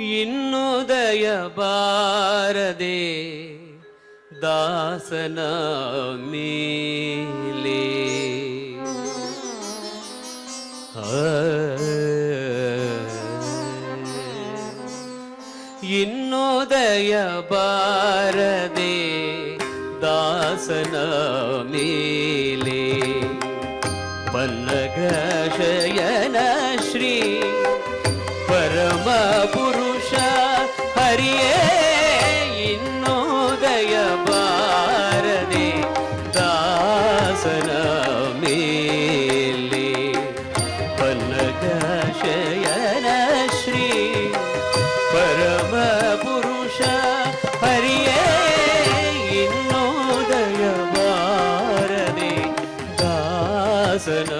இன்னுதய பாரதே தாசன மேலே இன்னுதய பாரதே தாசன மேலே பல்லகஷயன ஸ்ரீ பரமபுர ಹರಿಯೇ ಇನ್ನೋದಯ ಬಾರದೆ ದಾಸನ ಮೇಲೆ ಪಲ್ಲಗ ಶಯನ ಶ್ರೀ ಪರಮ ಪುರುಷ ಹರಿಯೇ ಇನ್ನೋದಯ ಬಾರದೆ ದಾಸನ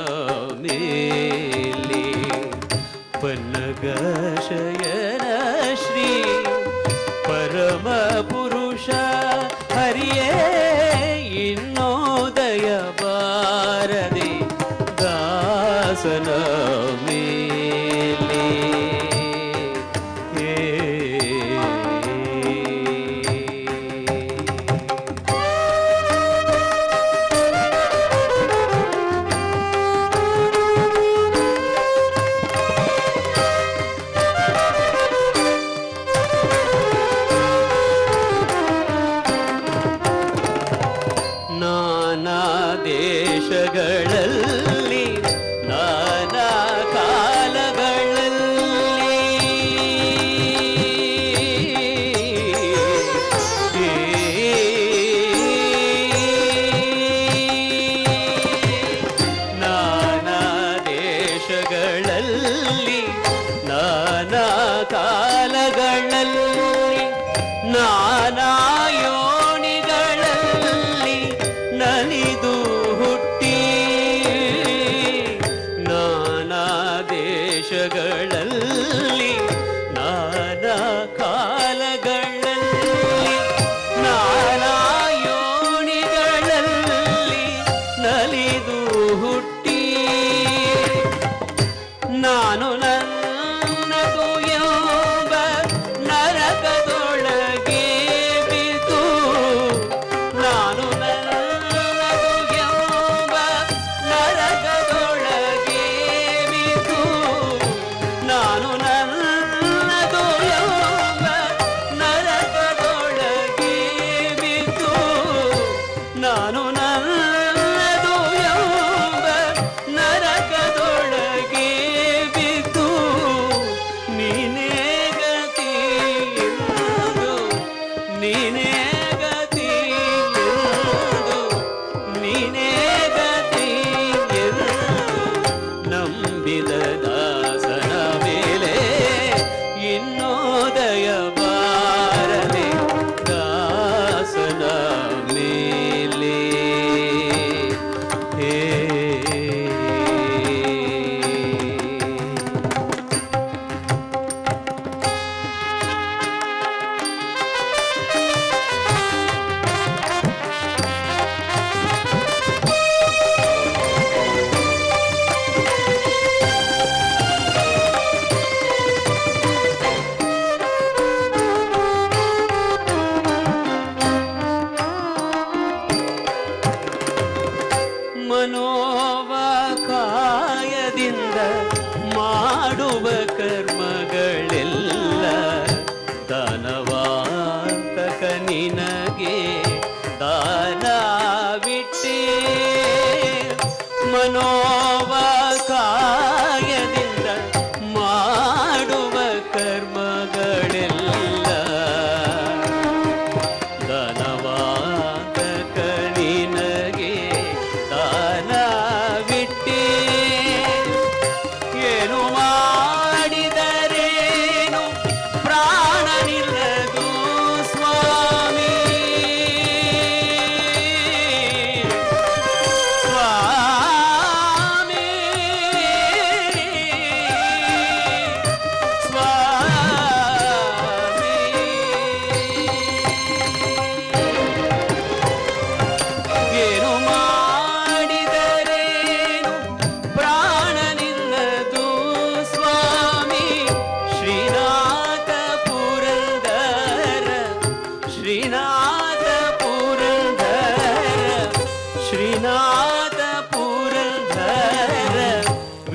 ಯೋನಿಗಳಲ್ಲಿ ನಲಿದು ಹುಟ್ಟಿ. ನಾನಾ ದೇಶಗಳಲ್ಲಿ ನಾನಾ ಕಾಲಗಳಲ್ಲಿ ನಾನಾ ಯೋನಿಗಳಲ್ಲಿ ನಲಿದು ಹುಟ್ಟಿ. ನಾನು ನಾನು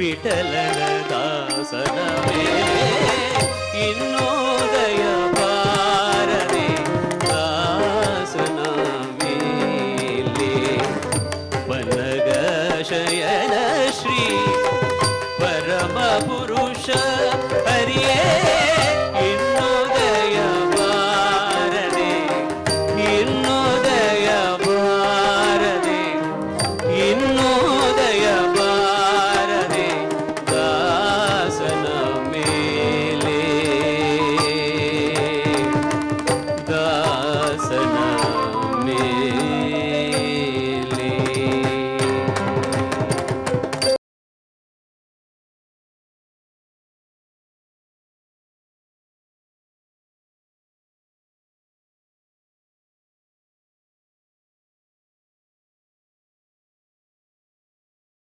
ವಿಠಲನ ದಾಸನ ಮೇಲೆ ಇನ್ನೋದಯ ಬಾರದೆ ದಾಸನ ಮೇಲೆ ಬನಗ ಶಯನ